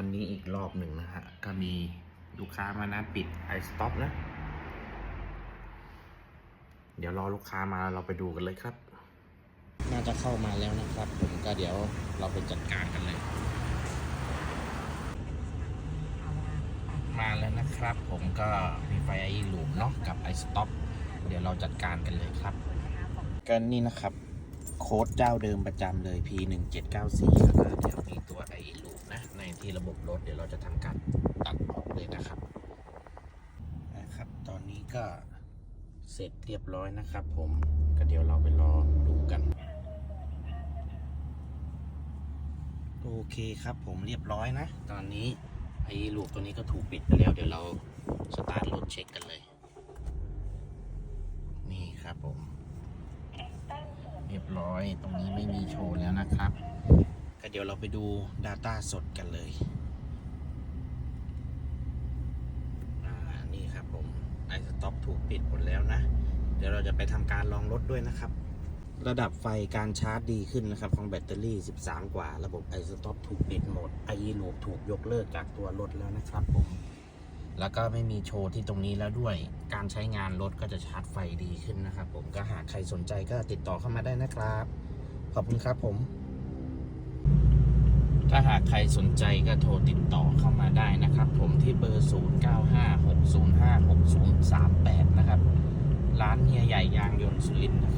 วันนี้อีกรอบหนึ่งนะฮะ ก็มีลูกค้ามานัดปิดไอสต็อปนะ เดี๋ยวรอลูกค้ามาเราไปดูกันเลยครับ น่าจะเข้ามาแล้วนะครับ ผมก็เดี๋ยวเราไปจัดการกันเลย มาแล้วนะครับ ผมก็มีไฟไอลูปเนาะกับไอสต็อปเดี๋ยวเราจัดการกันเลยครับก็นี่นะครับโค้ดเจ้าเดิมประจำเลย P1794 แล้วก็เดี๋ยวมีตัวไอลูปนะ ในที่ระบบรถเดี๋ยวเราจะทำการตัดออกเลยนะครับนะครับ ตอนนี้ก็เสร็จเรียบร้อยนะครับ ผมก็เดี๋ยวเราไปรอดูกันโอเคครับผมเรียบร้อยนะ ตอนนี้ไอ้ลูกตัวนี้ก็ถูกปิดไปแล้ว เดี๋ยวเราสตาร์ทรถเช็คกันเลย นี่ครับผม เร้อย ตรงนี้ไม่มีโชว์แล้วนะครับ ก็เดี๋ยวเราไปดู Data สดกันเลยนี่ครับผมไอสต็อปถูกปิดหมดแล้วนะ เดี๋ยวเราจะไปทำการลองรถด้วยนะครับ ระดับไฟการชาร์จดีขึ้นนะครับ ของแบตเตอรี่ 13 กว่า ระบบไอสต็อปถูกปิดหมดไอลูปถูกยกเลิกจากตัวรถแล้วนะครับผม แล้วก็ไม่มีโชว์ที่ตรงนี้แล้วด้วย การใช้งานรถก็จะชาร์จไฟดีขึ้นนะครับผมก็หากใครสนใจก็ติดต่อเข้ามาได้นะครับ ขอบคุณครับผม ถ้าหากใครสนใจก็โทรติดต่อเข้ามาได้นะครับ ผมที่เบอร์ 0956056038 นะครับ ร้านเฮียใหญ่ยางยนต์สุรินทร์นะครับ